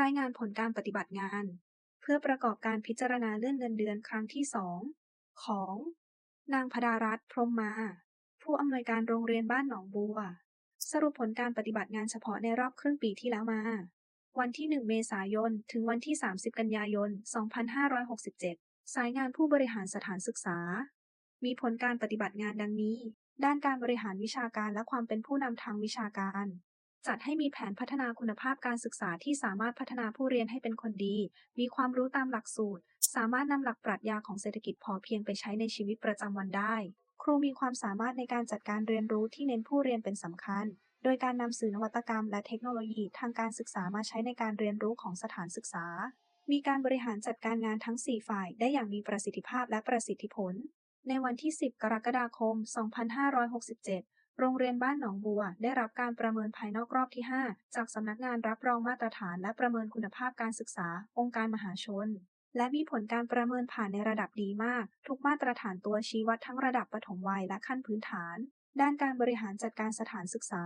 รายงานผลการปฏิบัติงาน เพื่อประกอบการพิจารณาเลื่อนเงินเดือนครั้งที่2ของ นางพดารัตน์พรมมา ผู้อำนวยการโรงเรียนบ้านหนองบัว สรุปผลการปฏิบัติงานเฉพาะในรอบครึ่งปีที่แล้วมา วันที่ 1 เมษายน ถึงวันที่ 30 กันยายน 2567 สายงานผู้บริหารสถานศึกษา มีผลการปฏิบัติงานดังนี้ ด้านการบริหารวิชาการและความเป็นผู้นำทางวิชาการ จัดให้มีแผนพัฒนาคุณภาพการศึกษาที่สามารถพัฒนาผู้เรียนให้เป็นคนดี มีความรู้ตามหลักสูตร สามารถนำหลักปรัชญาของเศรษฐกิจพอเพียงไปใช้ในชีวิตประจำวันได้ ครูมีความสามารถในการจัดการเรียนรู้ที่เน้นผู้เรียนเป็นสำคัญ โดยการนำสื่อนวัตกรรม และเทคโนโลยีทางการศึกษามาใช้ในการเรียนรู้ของสถานศึกษา มีการบริหารจัดการงานทั้ง 4 ฝ่าย ได้อย่างมีประสิทธิภาพและประสิทธิผล ในวันที่ 10 กรกฎาคม 2567 โรงเรียนบ้านหนองบัว ได้รับการประเมินภายนอกรอบที่ 5 จากสำนักงานรับรองมาตรฐานและประเมินคุณภาพการศึกษา องค์การมหาชน และมีผลการประเมินผ่านในระดับดีมาก ทุกมาตรฐานตัวชี้วัดทั้งระดับปฐมวัยและขั้นพื้นฐาน ด้านการบริหารจัดการสถานศึกษา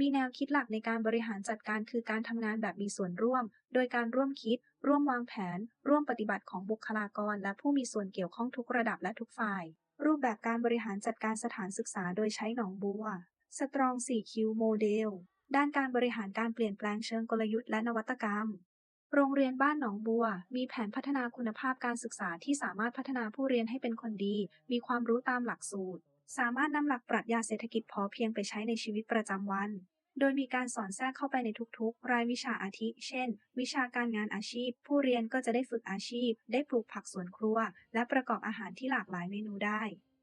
มีแนวคิดหลักในการบริหารจัดการคือการทำงานแบบมีส่วนร่วม โดยการร่วมคิด ร่วมวางแผน ร่วมปฏิบัติของบุคลากร และผู้มีส่วนเกี่ยวข้องทุกระดับและทุกฝ่าย รูปแบบการบริหารจัดการสถานศึกษาโดยใช้หนองบัว สตรอง 4Q Model ด้านการบริหารการเปลี่ยนแปลงเชิงกลยุทธ์และนวัตกรรม โรงเรียนบ้านหนองบัว มีแผนพัฒนาคุณภาพการศึกษาที่สามารถพัฒนาผู้เรียนให้เป็นคนดี มีความรู้ตามหลักสูตร สามารถนำหลักปรัชญาเศรษฐกิจพอเพียงไปใช้ในชีวิตประจำวัน โดยมีการสอนแทรกเข้าไปในทุกๆ รายวิชาอาทิ เช่น วิชาการงานอาชีพ ผู้เรียนก็จะได้ฝึกอาชีพ ได้ปลูกผักสวนครัว และประกอบอาหารที่หลากหลายเมนูได้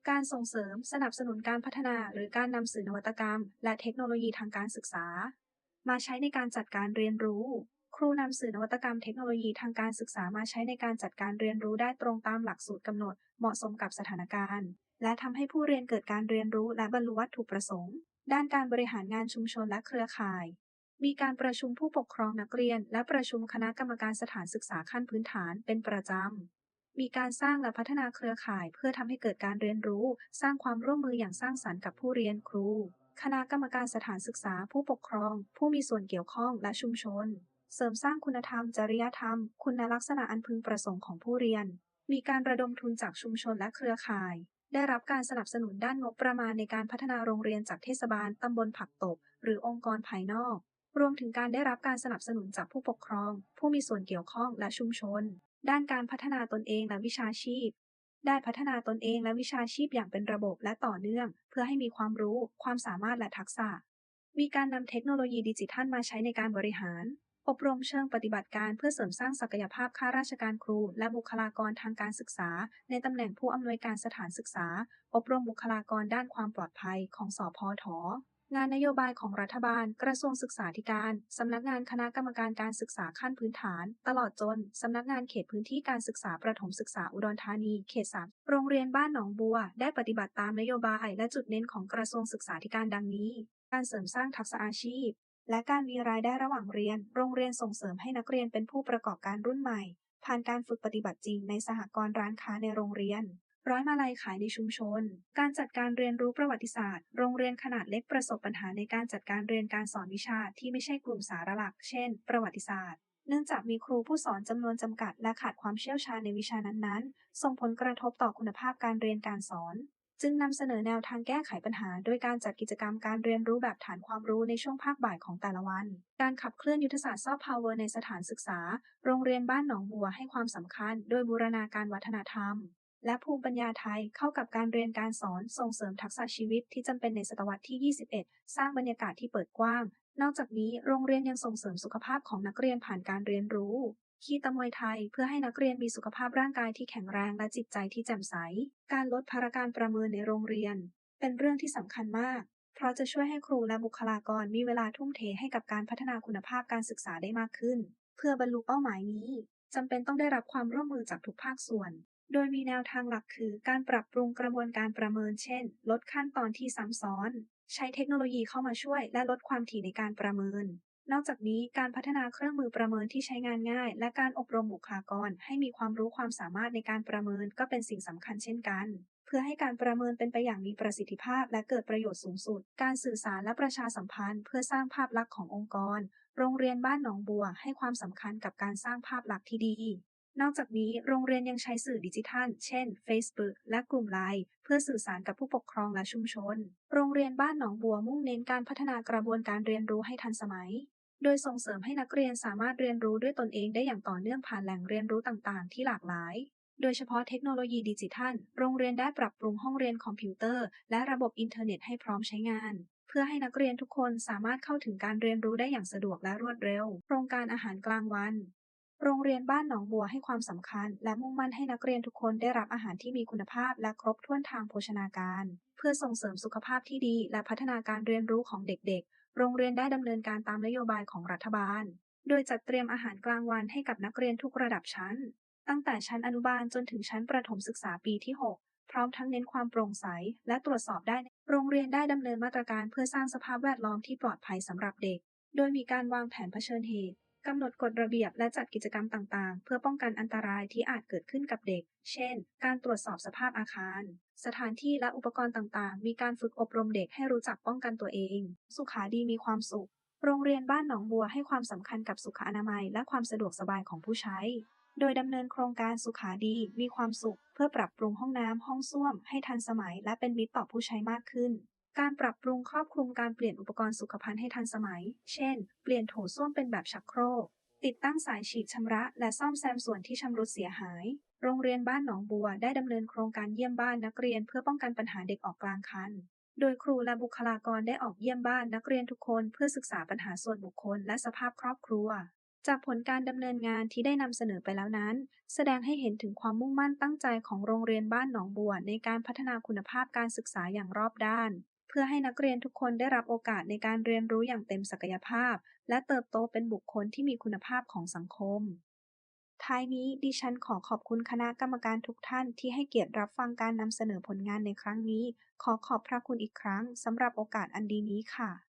การส่งเสริมสนับสนุนการพัฒนาหรือการนำสื่อนวัตกรรม และเทคโนโลยีทางการศึกษา มาใช้ในการจัดการเรียนรู้ ครูนำสื่อนวัตกรรมเทคโนโลยีทางการศึกษามาใช้ในการจัดการเรียนรู้ได้ตรงตามหลักสูตรกำหนด เหมาะสมกับสถานการณ์ และทำให้ผู้เรียนเกิดการเรียนรู้และบรรลุวัตถุประสงค์ ด้านการบริหารงานชุมชนและเครือข่าย มีการประชุมผู้ปกครองนักเรียน และประชุมคณะกรรมการสถานศึกษาขั้นพื้นฐานเป็นประจำ มีการสร้างและพัฒนาเครือข่ายเพื่อทำให้เกิดการเรียนรู้ สร้างความร่วมมืออย่างสร้างสรรค์กับผู้เรียนครู คณะกรรมการสถานศึกษาผู้ปกครอง ผู้มีส่วนเกี่ยวข้องและชุมชน เสริมสร้างคุณธรรม จริยธรรม คุณลักษณะอันพึงประสงค์ของผู้เรียน มีการระดมทุนจากชุมชนและเครือข่าย ได้รับการสนับสนุนด้านงบประมาณในการพัฒนาโรงเรียนจากเทศบาลตำบลผักตบ หรือองค์กรภายนอก รวมถึงการได้รับการสนับสนุนจากผู้ปกครอง ผู้มีส่วนเกี่ยวข้องและชุมชน ด้านการพัฒนาตนเองและวิชาชีพ ได้พัฒนาตนเองและวิชาชีพอย่างเป็นระบบและต่อเนื่อง เพื่อให้มีความรู้ ความสามารถและทักษะ มีการนำเทคโนโลยีดิจิทัลมาใช้ในการบริหาร อบรมเชิงปฏิบัติการเพื่อเสริมสร้างศักยภาพข้าราชการครู และบุคลากรทางการศึกษา ในตำแหน่งผู้อำนวยการสถานศึกษา อบรมบุคลากรด้านความปลอดภัยของสพทงานนโยบายของรัฐบาล กระทรวงศึกษาธิการ สำนักงานคณะกรรมการการศึกษาขั้นพื้นฐาน ตลอดจน สำนักงานเขตพื้นที่การศึกษาประถมศึกษาอุดรธานี เขต3โรงเรียนบ้านหนองบัว ได้ปฏิบัติตามนโยบายและจุดเน้นของกระทรวงศึกษาธิการดังนี้ การเสริมสร้างทักษะอาชีพ และการมีรายได้ระหว่างเรียน โรงเรียนส่งเสริมให้นักเรียนเป็นผู้ประกอบการรุ่นใหม่ ผ่านการฝึกปฏิบัติจริงในสหกรณ์ร้านค้าในโรงเรียน ร้อยมาลัยขายในชุมชน การจัดการเรียนรู้ประวัติศาสตร์ โรงเรียนขนาดเล็กประสบปัญหาในการจัดการเรียนการสอนวิชาที่ไม่ใช่กลุ่มสาระหลัก เช่น ประวัติศาสตร์ เนื่องจากมีครูผู้สอนจำนวนจำกัดและขาดความเชี่ยวชาญในวิชานั้นๆ ส่งผลกระทบต่อคุณภาพการเรียนการสอน จึงนำเสนอแนวทางแก้ไขปัญหา โดยการจัดกิจกรรมการเรียนรู้แบบฐานความรู้ในช่วงภาคบ่ายของแต่ละวัน การขับเคลื่อนยุทธศาสตร์ซอฟต์พาวเวอร์ในสถานศึกษา โรงเรียนบ้านหนองบัวให้ความสำคัญ โดยบูรณาการวัฒนธรรม และภูมิปัญญาไทยเข้ากับการเรียนการสอนส่งเสริมทักษะชีวิตที่จำเป็นในศตวรรษที่ 21 สร้างบรรยากาศที่เปิดกว้าง นอกจากนี้โรงเรียนยังส่งเสริมสุขภาพของนักเรียนผ่านการเรียนรู้ คีตะมวยไทย เพื่อให้นักเรียนมีสุขภาพร่างกายที่แข็งแรงและจิตใจที่แจ่มใส การลดภาระการประเมินในโรงเรียน เป็นเรื่องที่สำคัญมาก เพราะจะช่วยให้ครูและบุคลากรมีเวลาทุ่มเทให้กับการพัฒนาคุณภาพการศึกษาได้มากขึ้น เพื่อบรรลุเป้าหมายนี้จำเป็นต้องได้รับความร่วมมือจากทุกภาคส่วน โดยมีแนวทางหลักคือ การปรับปรุงกระบวนการประเมิน เช่น ลดขั้นตอนที่ซ้ำซ้อน ใช้เทคโนโลยีเข้ามาช่วยและลดความถี่ในการประเมิน นอกจากนี้การพัฒนาเครื่องมือประเมินที่ใช้งานง่าย และการอบรมบุคลากร ให้มีความรู้ความสามารถในการประเมินก็เป็นสิ่งสำคัญเช่นกัน เพื่อให้การประเมินเป็นไปอย่างมีประสิทธิภาพ และเกิดประโยชน์สูงสุด การสื่อสารและประชาสัมพันธ์ เพื่อสร้างภาพลักษณ์ขององค์กร โรงเรียนบ้านหนองบัวให้ความสำคัญกับการสร้างภาพลักษณ์ที่ดี นอกจากนี้โรงเรียนยังใช้สื่อดิจิทัล เช่น Facebook และกลุ่มไลน์เพื่อสื่อสารกับผู้ปกครองและชุมชน โรงเรียนบ้านหนองบัวมุ่งเน้นการพัฒนากระบวนการเรียนรู้ให้ทันสมัย โดยส่งเสริมให้นักเรียนสามารถเรียนรู้ด้วยตนเองได้อย่างต่อเนื่องผ่านแหล่งเรียนรู้ต่างๆ ที่หลากหลาย โดยเฉพาะเทคโนโลยีดิจิทัล โรงเรียนได้ปรับปรุงห้องเรียนคอมพิวเตอร์ และระบบอินเทอร์เน็ตให้พร้อมใช้งานเพื่อให้นักเรียนทุกคนสามารถเข้าถึงการเรียนรู้ได้อย่างสะดวกและรวดเร็ว โครงการอาหารกลางวัน โรงเรียนบ้านหนองบัวให้ความสำคัญ และมุ่งมั่นให้นักเรียนทุกคนได้รับอาหารที่มีคุณภาพ และครบถ้วนทางโภชนาการ เพื่อส่งเสริมสุขภาพที่ดี และพัฒนาการเรียนรู้ของเด็กๆ โรงเรียนได้ดำเนินการตามนโยบายของรัฐบาล โดยจัดเตรียมอาหารกลางวันให้กับนักเรียนทุกระดับชั้น ตั้งแต่ชั้นอนุบาลจนถึงชั้นประถมศึกษาปีที่ 6 พร้อมทั้งเน้นความโปร่งใส และตรวจสอบได้ โรงเรียนได้ดำเนินมาตรการเพื่อสร้างสภาพแวดล้อมที่ปลอดภัยสำหรับเด็ก โดยมีการวางแผนเผชิญเหตุ กำหนดกฎระเบียบและจัดกิจกรรมต่างๆ เพื่อป้องกันอันตรายที่อาจเกิดขึ้นกับเด็ก เช่น การตรวจสอบสภาพอาคาร สถานที่และอุปกรณ์ต่างๆ มีการฝึกอบรมเด็กให้รู้จักป้องกันตัวเอง สุขาดีมีความสุข โรงเรียนบ้านหนองบัวให้ความสำคัญกับสุขอนามัย และความสะดวกสบายของผู้ใช้ โดยดำเนินโครงการสุขาดีมีความสุข เพื่อปรับปรุงห้องน้ำห้องส้วม ให้ทันสมัย และเป็นมิตรต่อผู้ใช้มากขึ้น การปรับปรุงครอบคลุมการเปลี่ยนอุปกรณ์สุขภัณฑ์ให้ทันสมัย เช่น เปลี่ยนโถส้วมเป็นแบบชักโครก ติดตั้งสายฉีดชำระ และซ่อมแซมส่วนที่ชำรุดเสียหาย โรงเรียนบ้านหนองบัวได้ดำเนินโครงการเยี่ยมบ้านนักเรียนเพื่อป้องกันปัญหาเด็กออกกลางคัน โดยครูและบุคลากรได้ออกเยี่ยมบ้านนักเรียนทุกคนเพื่อศึกษาปัญหาส่วนบุคคลและสภาพครอบครัว จากผลการดำเนินงานที่ได้นำเสนอไปแล้วนั้น แสดงให้เห็นถึงความมุ่งมั่นตั้งใจของโรงเรียนบ้านหนองบัวในการพัฒนาคุณภาพการศึกษาอย่างรอบด้าน พื่อให้นักเรียนทุกคนได้รับโอกาสในการเรียนรู้อย่างเต็มศักยภาพ และเติบโตเป็นบุคคลที่มีคุณภาพของสังคม ท้ายนี้ดิฉันขอขอบคุณคณะกรรมการทุกท่านที่ให้เกียรติรับฟังการนำเสนอผลงานในครั้งนี้ ขอขอบพระคุณอีกครั้งสำหรับโอกาสอันดีนี้ค่ะ